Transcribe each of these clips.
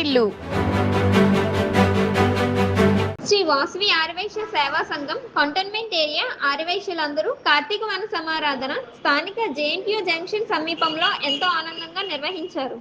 తొట్టిల్లు శ్రీ వాసవి ఆర్యవైశ్య సేవా సంఘం cantonment area ఆర్యవైశ్యులందరూ Karthika వన సమారాధన స్థానిక జేఎన్టీయూ జంక్షన్ సమీపంలో ఎంతో ఆనందంగా నిర్వహించారు.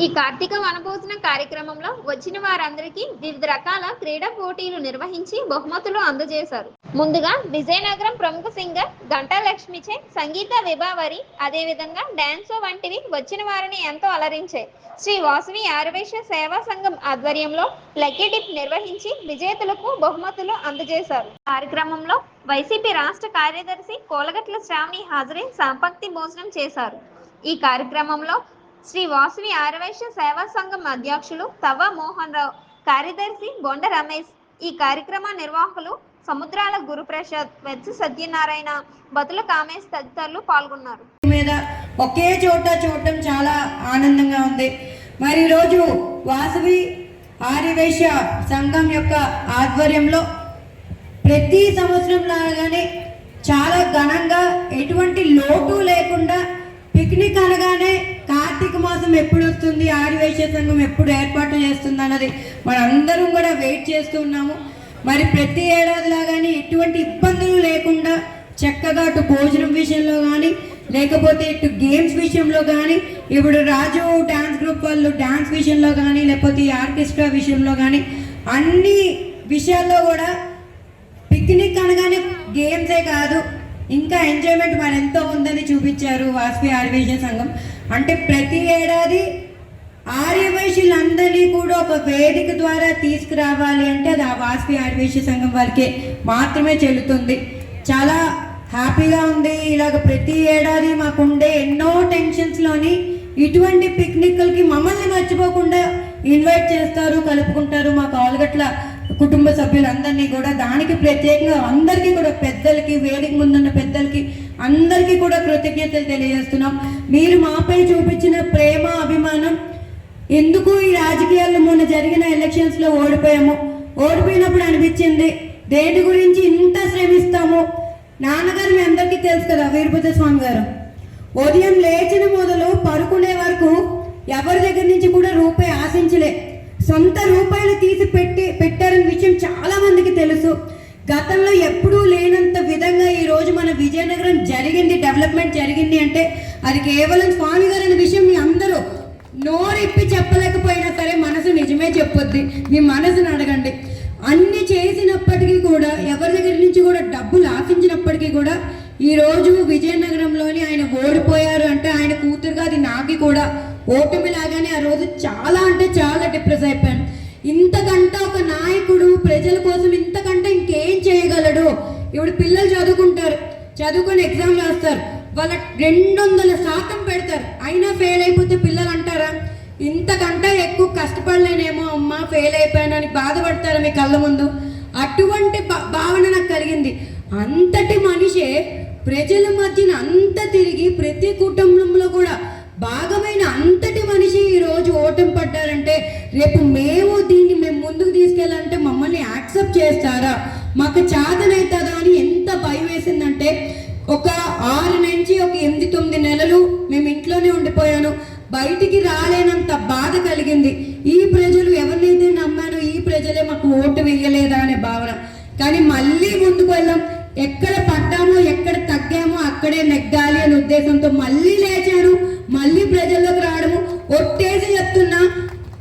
ఈ కార్తీక వనభోజన కార్యక్రమంలో వచ్చిన వారందరికీ వివిధ రకాల క్రీడా పోటీలు నిర్వహించి బహుమతులు అందజేశారు. ముందుగా విజయనగరం ప్రముఖ సింగర్ గంటా లక్ష్మిచే సంగీత విభావరి అదేవిధంగా డాన్స్ వంటివి వచ్చిన వారిని ఎంతో అలరించాయి. శ్రీ వాసవి ఆరవేశ సేవా సంఘం ఆధ్వర్యంలో లక్కీ డిప్ నిర్వహించి విజేతలకు బహుమతులు అందజేశారు. కార్యక్రమంలో వైసీపీ రాష్ట్ర కార్యదర్శి కోలగట్ల శ్రావణి హాజరై సంపక్తి భోజనం చేశారు. ఈ కార్యక్రమంలో శ్రీ వాసవి ఆరవైశ్య సేవా సంఘం అధ్యక్షులు తవ్వ మోహన్ రావు కార్యదర్శి బొండ రమేష్. ఈ కార్యక్రమ నిర్వాహకులు సముద్రాల గురుప్రసాద్ వెచ్చ సత్యనారాయణ బతుల కామేష్ తదితరులు పాల్గొన్నారు. మీద ఒకే చోట చూడటం చాలా ఆనందంగా ఉంది. మరి ఈరోజు వాసవి ఆర్యవేశ్య సంఘం యొక్క ఆధ్వర్యంలో ప్రతి సంవత్సరం లాగానే చాలా ఘనంగా ఎటువంటి లోటు లేకుండా పిక్నిక్ అనగానే కార్తీక మాసం ఎప్పుడు వస్తుంది? ఆదివేశ్య సంఘం ఎప్పుడు ఏర్పాటు చేస్తుంది అన్నది మనందరం కూడా వెయిట్ చేస్తూ ఉన్నాము. మరి ప్రతి ఏడాది లాగానే ఎటువంటి ఇబ్బందులు లేకుండా చక్కగా అటు భోజనం విషయంలో కానీ లేకపోతే ఇటు గేమ్స్ విషయంలో కానీ ఇప్పుడు రాజు డ్యాన్స్ గ్రూప్ వాళ్ళు డ్యాన్స్ విషయంలో కానీ లేకపోతే ఈ ఆర్కెస్ట్రా విషయంలో కానీ అన్ని విషయాల్లో కూడా పిక్నిక్ అనగానే గేమ్సే కాదు ఇంకా ఎంజాయ్మెంట్ మరి ఎంతో ఉందని చూపించారు వాస్పి ఆర్వేజ సంఘం. అంటే ప్రతి ఏడాది ఆర్యవైశ్యులందరినీ కూడా ఒక వేదిక ద్వారా తీసుకురావాలి అంటే అది ఆ వాసవి ఆర్యవైశ్య సంఘం వారికి మాత్రమే చెల్లుతుంది. చాలా హ్యాపీగా ఉంది. ఇలాగ ప్రతి ఏడాది మాకుండే ఎన్నో టెన్షన్స్లోని ఇటువంటి పిక్నిక్లకి మమ్మల్ని మర్చిపోకుండా ఇన్వైట్ చేస్తారు కలుపుకుంటారు. మా కాలుగట్ల కుటుంబ సభ్యులందరినీ కూడా దానికి ప్రత్యేకంగా అందరికీ కూడా పెద్దలకి వేదిక ముందున్న పెద్దలకి అందరికీ కూడా కృతజ్ఞతలు తెలియజేస్తున్నాం. మీరు మాపై చూపించిన ప్రేమ అభిమానం ఎందుకు ఈ రాజకీయాల్లో మొన్న జరిగిన ఎలక్షన్స్లో ఓడిపోయాము? ఓడిపోయినప్పుడు అనిపించింది దేని గురించి ఇంత శ్రమిస్తాము? నాన్నగారు మీ అందరికీ తెలుసు కదా వీరభద్ర స్వామి గారు. ఉదయం లేచిన మొదలు పడుకునే వరకు ఎవరి దగ్గర నుంచి కూడా రూపాయి ఆశించలే. సొంత రూపాయలు తీసి పెట్టి పెట్టారని విషయం చాలా మందికి తెలుసు. గతంలో ఎప్పుడూ లేనంత విధంగా ఈరోజు మన విజయనగరం జరిగింది డెవలప్మెంట్ జరిగింది అంటే అది కేవలం స్వామి గారు అనే విషయం మీ అందరూ నోరెప్పి చెప్పలేకపోయినా సరే మనసు నిజమే చెప్పొద్ది. మీ మనసుని అడగండి. అన్ని చేసినప్పటికీ కూడా ఎవరి దగ్గర నుంచి కూడా డబ్బులు ఆశించినప్పటికీ కూడా ఈ రోజు విజయనగరంలోని ఆయన ఓడిపోయారు అంటే ఆయన కూతురుగా అది నాకి కూడా ఓటమి లాగానే ఆ రోజు చాలా అంటే చాలా డిప్రెస్ అయిపోయాను. ఇంతకంటే ఒక నాయకుడు ప్రజల కోసం ఇంతకంటే ఇంకేం చేయగలడు? ఇప్పుడు పిల్లలు చదువుకుంటారు. చదువుకొని ఎగ్జామ్ రాస్తారు. వాళ్ళ రెండు వందల శాతం పెడతారు. అయినా ఫెయిల్ అయిపోతే పిల్లలు అంటారా? ఇంతకంటే ఎక్కువ కష్టపడలేనేమో అమ్మ ఫెయిల్ అయిపోయానని బాధపడతారా మీ కళ్ళ ముందు? అటువంటి భా- భావన నాకు కలిగింది. అంతటి మనిషే ప్రజల మధ్యన అంత తిరిగి ప్రతి కుటుంబంలో కూడా భాగమైన అంతటి మనిషి ఈ రోజు పడ్డారంటే రేపు మేము దీన్ని మేము ముందుకు తీసుకెళ్ళాలంటే మమ్మల్ని యాక్సెప్ట్ చేస్తారా? మాకు చేతనవుతుందా అని ఎంత భయం వేసిందంటే ఒక ఆరు నుంచి ఒక ఎనిమిది తొమ్మిది నెలలు మేము ఇంట్లోనే ఉండిపోయాను. బయటికి రాలేనంత బాధ కలిగింది. ఈ ప్రజలు ఎవరినైతే నమ్మారో ఈ ప్రజలే మాకు ఓటు వేయలేదా అనే భావన. కానీ మళ్ళీ ముందుకు వెళ్ళాం. ఎక్కడ పడ్డామో ఎక్కడ తగ్గామో అక్కడే నెగ్గాలి అనే ఉద్దేశంతో మళ్ళీ లేచాను. మళ్ళీ ప్రజల్లోకి రావడము. ఒట్టేసి చెప్తున్నా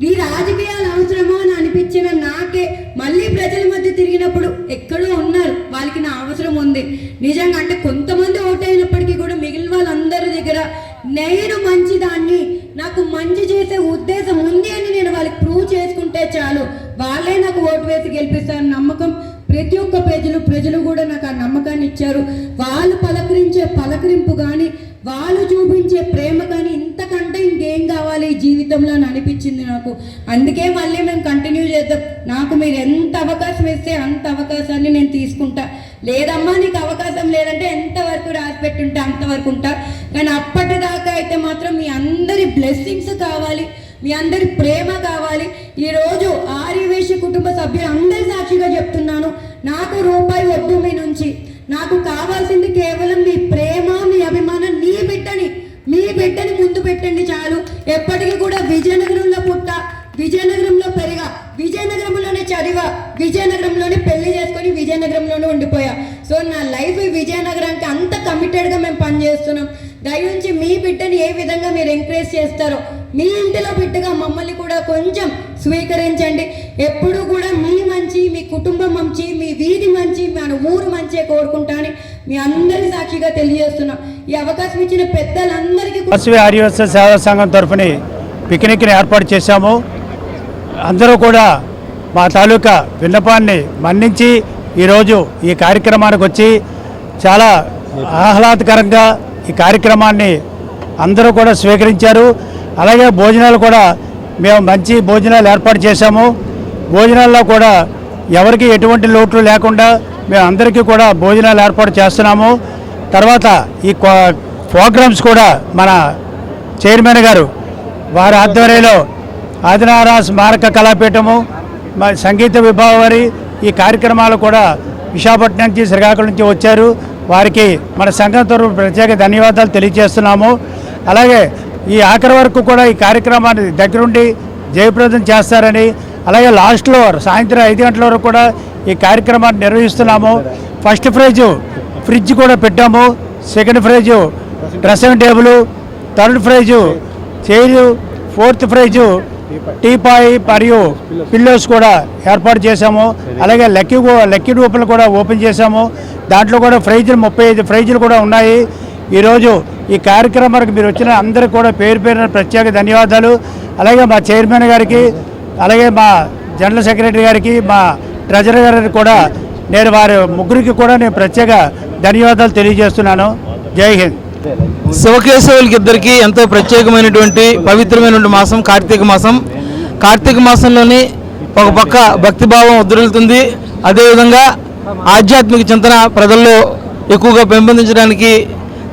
ఈ రాజకీయాలు అవసరమో? అని అనిపించిన నాకే మళ్ళీ ప్రజల మధ్య తిరిగినప్పుడు ఎక్కడో ఉన్న వాళ్ళకి నా అవసరం ఉంది. నిజంగా అంటే కొంతమంది ఓటైనప్పటికీ కూడా మిగిలిన వాళ్ళందరి దగ్గర నేను మంచిదాన్ని నాకు మంచి చేసే ఉద్దేశం ఉంది అని నేను వాళ్ళకి ప్రూవ్ చేసుకుంటే చాలు. వాళ్ళే నాకు ఓటు వేసి గెలిపిస్తారు నమ్మకం. ప్రతి ఒక్క ప్రజలు ప్రజలు కూడా నాకు ఆ నమ్మకాన్ని ఇచ్చారు. వాళ్ళు పలకరించే పలకరింపు కానీ వాళ్ళు చూపించే ప్రేమ కానీ ఇంతకంటే ఇంకేం కావాలి ఈ జీవితంలో అని అనిపించింది నాకు. అందుకే మళ్ళీ మేము కంటిన్యూ చేద్దాం. నాకు మీరు ఎంత అవకాశం ఇస్తే అంత అవకాశాన్ని నేను తీసుకుంటా. లేదమ్మా నీకు అవకాశం లేదంటే ఎంతవరకు రాసి పెట్టుంటే అంతవరకు ఉంటా. కానీ అప్పటిదాకా అయితే మాత్రం మీ అందరి బ్లెస్సింగ్స్ కావాలి మీ అందరి ప్రేమ కావాలి. ఈరోజు ఆర్యవేశ కుటుంబ సభ్యులు అందరి సాక్షిగా చెప్తున్నాను. నాకు రూపాయి వద్దు మీ నుంచి. నాకు కావాల్సింది కేవలం మీ ప్రేమ బిడ్డని ముందు పెట్టండి చాలు. ఎప్పటికీ కూడా విజయనగరంలో పుట్ట విజయనగరంలో పెరిగా విజయనగరంలోనే చదివా విజయనగరంలోనే పెళ్ళి చేసుకొని విజయనగరంలోనే ఉండిపోయా. సో నా లైఫ్ విజయనగరానికి అంత కమిటెడ్గా మేము పనిచేస్తున్నాం దయవుంచి మీ బిడ్డని ఏ విధంగా మీరు ఎంకరేజ్ చేస్తారో మీ ఇంటిలో బిడ్డగా మమ్మల్ని కూడా కొంచెం స్వీకరించండి. ఎప్పుడు కూడా మీ మంచి మీ కుటుంబం మంచి మీ వీధి మంచి మన ఊరు మంచి కోరుకుంటాం. మీ అందరి సాక్షిగా తెలియజేస్తున్నాం. ఈ అవకాశం ఇచ్చిన పెద్దలందరికీ కూడా సేవా సంఘం తరఫున పిక్నిక్ని ఏర్పాటు చేశాము. అందరూ కూడా మా తాలూకా విన్నపాన్ని మన్నించి ఈరోజు ఈ కార్యక్రమానికి వచ్చి చాలా ఆహ్లాదకరంగా ఈ కార్యక్రమాన్ని అందరూ కూడా స్వీకరించారు. అలాగే భోజనాలు కూడా మేము మంచి భోజనాలు ఏర్పాటు చేశాము. భోజనాల్లో కూడా ఎవరికి ఎటువంటి లోట్లు లేకుండా మేము అందరికీ కూడా భోజనాలు ఏర్పాటు చేస్తున్నాము. తర్వాత ఈ ప్రోగ్రామ్స్ కూడా మన చైర్మన్ గారు వారి ఆధ్వర్యంలో ఆదినారా స్మారక కళాపీఠము సంగీత విభావరి ఈ కార్యక్రమాలు కూడా విశాఖపట్నం నుంచి శ్రీకాకుళం నుంచి వచ్చారు. వారికి మన సంఘం తరఫు ప్రత్యేక ధన్యవాదాలు తెలియజేస్తున్నాము. అలాగే ఈ ఆఖరి వరకు కూడా ఈ కార్యక్రమాన్ని దగ్గరుండి జయప్రదం చేస్తారని అలాగే లాస్ట్లో సాయంత్రం ఐదు గంటల వరకు కూడా ఈ కార్యక్రమాన్ని నిర్వహిస్తున్నాము. ఫస్ట్ ప్రైజు ఫ్రిడ్జ్ కూడా పెట్టాము. Second prize dressing table third prize chair fourth prize teapoy మరియు పిల్లోస్ కూడా ఏర్పాటు చేశాము. అలాగే లక్కీ లక్కీ డూపులు కూడా ఓపెన్ చేశాము. దాంట్లో కూడా ప్రైజులు ముప్పై ఐదు ప్రైజులు కూడా ఉన్నాయి. ఈరోజు ఈ కార్యక్రమానికి మీరు వచ్చిన అందరికీ కూడా పేరు పేరున ప్రత్యేక ధన్యవాదాలు. అలాగే మా చైర్మన్ గారికి అలాగే మా జనరల్ సెక్రటరీ గారికి మా ట్రెజరర్ గారికి కూడా నేను వారి ముగ్గురికి కూడా నేను ప్రత్యేక ధన్యవాదాలు తెలియజేస్తున్నాను. జై హింద్. శివకేశవులకి ఇద్దరికి ఎంతో ప్రత్యేకమైనటువంటి పవిత్రమైనటువంటి మాసం కార్తీక మాసం. కార్తీక మాసంలోని ఒక పక్క భక్తిభావం ఉద్ధరిల్లుతుంది అదేవిధంగా ఆధ్యాత్మిక చింతన ప్రజల్లో ఎక్కువగా పెంపొందించడానికి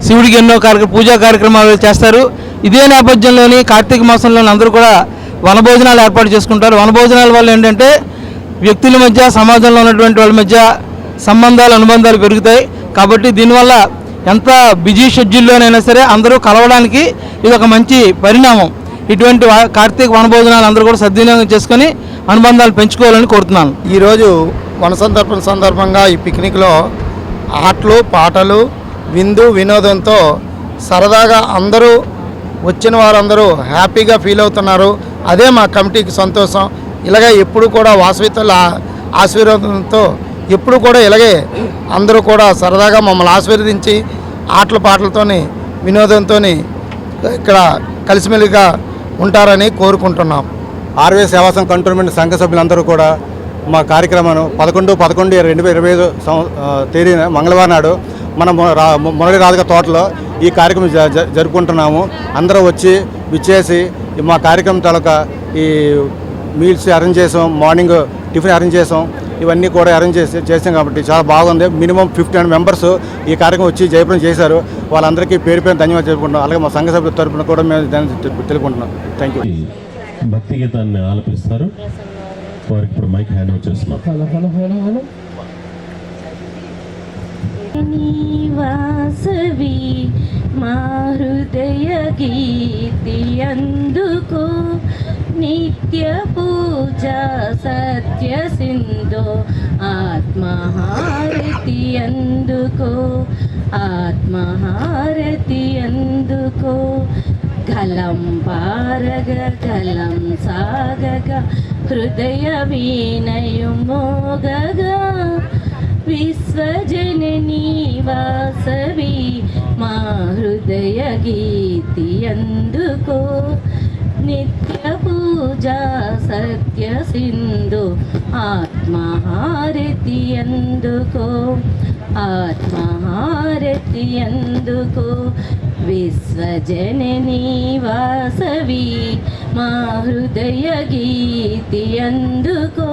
శివుడికి ఎన్నో కార్య పూజా కార్యక్రమాలు చేస్తారు. ఇదే నేపథ్యంలోని కార్తీక మాసంలోని అందరూ కూడా వనభోజనాలు ఏర్పాటు చేసుకుంటారు. వనభోజనాల వల్ల ఏంటంటే వ్యక్తుల మధ్య సమాజంలో ఉన్నటువంటి వాళ్ళ మధ్య సంబంధాలు అనుబంధాలు పెరుగుతాయి. కాబట్టి దీనివల్ల ఎంత బిజీ షెడ్యూల్లోనైనా సరే అందరూ కలవడానికి ఇది ఒక మంచి పరిణామం. ఇటువంటి కార్తీక వనభోజనాలు అందరూ కూడా సద్వినియోగం చేసుకొని అనుబంధాలు పెంచుకోవాలని కోరుతున్నాను. ఈరోజు వన సందర్భం సందర్భంగా ఈ పిక్నిక్లో ఆటలు పాటలు విందు వినోదంతో సరదాగా అందరూ వచ్చిన వారందరూ హ్యాపీగా ఫీల్ అవుతున్నారు. అదే మా కమిటీకి సంతోషం. ఇలాగే ఎప్పుడు కూడా వాసవితుల ఆశీర్వాదంతో ఎప్పుడు కూడా ఇలాగే అందరూ కూడా సరదాగా మమ్మల్ని ఆశీర్వదించి ఆటల పాటలతోని వినోదంతో ఇక్కడ కలిసిమెలిగా ఉంటారని కోరుకుంటున్నాం. ఆర్వే సేవాసం కంటోన్మెంట్ సంఘ సభ్యులందరూ కూడా మా కార్యక్రమాన్ని పదకొండు పదకొండు రెండు వేల ఇరవై ఐదు సం- తేదీన మంగళవారం నాడు మన మురళి రాధిక తోటలో ఈ కార్యక్రమం జ- జరుపుకుంటున్నాము. అందరూ వచ్చి విచ్చేసి ఈ మా కార్యక్రమం తాలూకా ఈ మీల్స్ అరేంజ్ చేసాం మార్నింగ్ టిఫిన్ అరేంజ్ చేసాం ఇవన్నీ కూడా అరేంజ్ చేసి చేసాం కాబట్టి చాలా బాగుంది. మినిమం ఫిఫ్టీన్ మెంబర్స్ ఈ కార్యక్రమం వచ్చి జయపురం చేశారు. వాళ్ళందరికీ పేరు పేరు ధన్యవాదాలు తెలుపుకుంటున్నాం. అలాగే మా సంఘ సభ్యుల తరపున కూడా మేము తెలుపుకుంటున్నాం. థ్యాంక్ యూ భక్తి గీతాన్ని ఆలపిస్తారు. వారికి ఇప్పుడు మైక్ హ్యాండ్ ఓవర్ చేస్తున్నాం. వాసవి మా హృదయ గీతి అందుకో నిత్య పూజ సత్య సింధు ఆత్మహారతి ఎందుకో ఆత్మహారతి ఎందుకో గలం పారగ గలం సాగగ హృదయ వీణయు మోగగా విశ్వజననీ వాసవి మా హృదయ గీతి ఎందుకో నిత్యపు పూజా సత్య సింధు ఆత్మహారతి ఎందుకో ఆత్మహారతి ఎందుకో విశ్వజననీ వాసవి మా హృదయ గీతి ఎందుకో.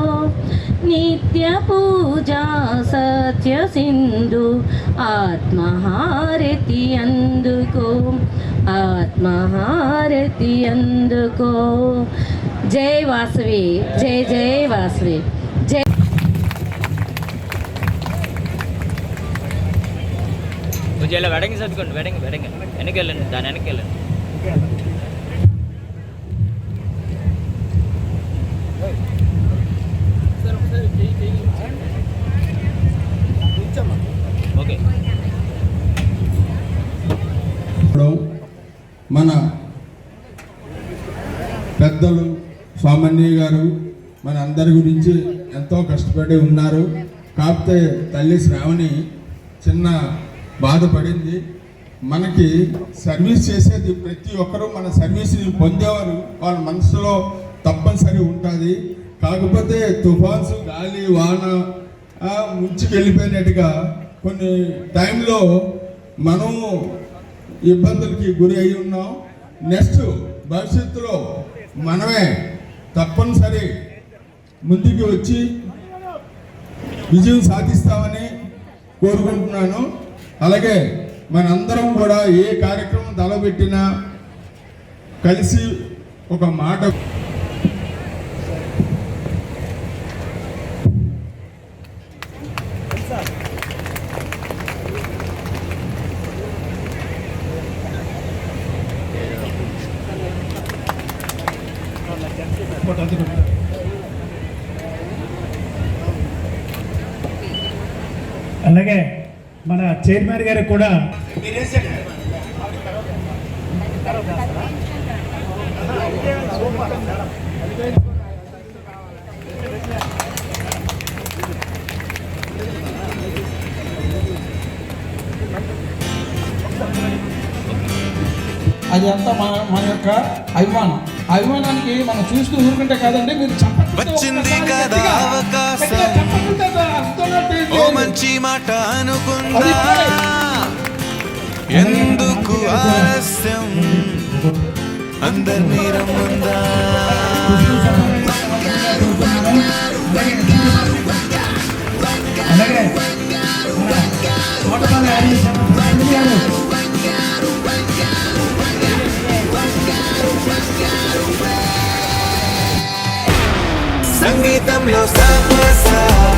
నిత్య పూజా సత్య సింధు ఆత్మహారతి అందుకో ఆత్మహారతి అందుకో జై వాసవి జై జై వాసవి జై. కొంచెం వెడంగి సర్దుకోండి వెడంగి వెడంగి వెనక్కి వెళ్ళండి దాని వెనక్కి వెళ్ళండి. ఓకే. మన పెద్దలు సామాన్య గారు మన అందరి గురించి ఎంతో కష్టపడి ఉన్నారు. కాకపోతే తల్లి శ్రావణి చిన్న బాధపడింది. మనకి సర్వీస్ చేసేది ప్రతి ఒక్కరూ మన సర్వీస్ని పొందేవారు వాళ్ళ మనసులో తప్పనిసరి ఉంటుంది. కాకపోతే తుఫాన్స్ గాలి వాన ఆ, ముంచుకు వెళ్ళిపోయినట్టుగా కొన్ని టైంలో మనము ఇబ్బందులకి గురి అయి ఉన్నాం. నెక్స్ట్ భవిష్యత్తులో మనమే తప్పనిసరి ముందుకు వచ్చి విజయం సాధిస్తామని కోరుకుంటున్నాను. అలాగే మనందరం కూడా ఏ కార్యక్రమం తలబెట్టినా కలిసి ఒక మాట అలాగే మన చైర్మన్ గారికి కూడా అది అంతా మన మన యొక్క అభిమానం అభిమానానికి మనం చూస్తూ ఊరుకుంటే కాదండి మీరు వచ్చింది కదా అవకాశం. ఓ మంచి మాట. ఎందుకు ఆలస్యం? అందరినీ రమ్మందా? అలాగే. Thotapalli Harish quitan los aguas.